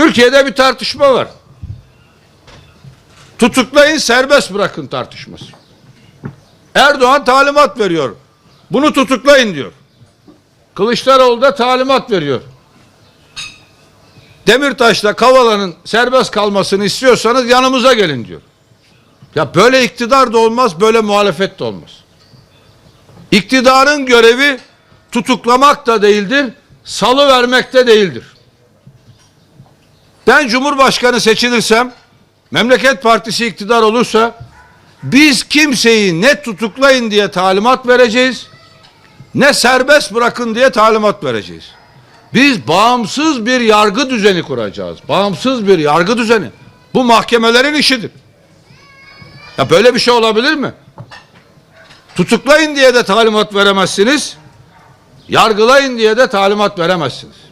Türkiye'de bir tartışma var. Tutuklayın serbest bırakın tartışması. Erdoğan talimat veriyor. Bunu tutuklayın diyor. Kılıçdaroğlu da talimat veriyor. Demirtaş'la Kavala'nın serbest kalmasını istiyorsanız yanımıza gelin diyor. Ya böyle iktidar da olmaz, böyle muhalefet de olmaz. İktidarın görevi tutuklamak da değildir, salı vermek de değildir. Ben Cumhurbaşkanı seçilirsem, Memleket Partisi iktidar olursa, biz kimseyi ne tutuklayın diye talimat vereceğiz, ne serbest bırakın diye talimat vereceğiz. Biz bağımsız bir yargı düzeni kuracağız. Bağımsız bir yargı düzeni. Bu mahkemelerin işidir. Ya böyle bir şey olabilir mi? Tutuklayın diye de talimat veremezsiniz. Yargılayın diye de talimat veremezsiniz.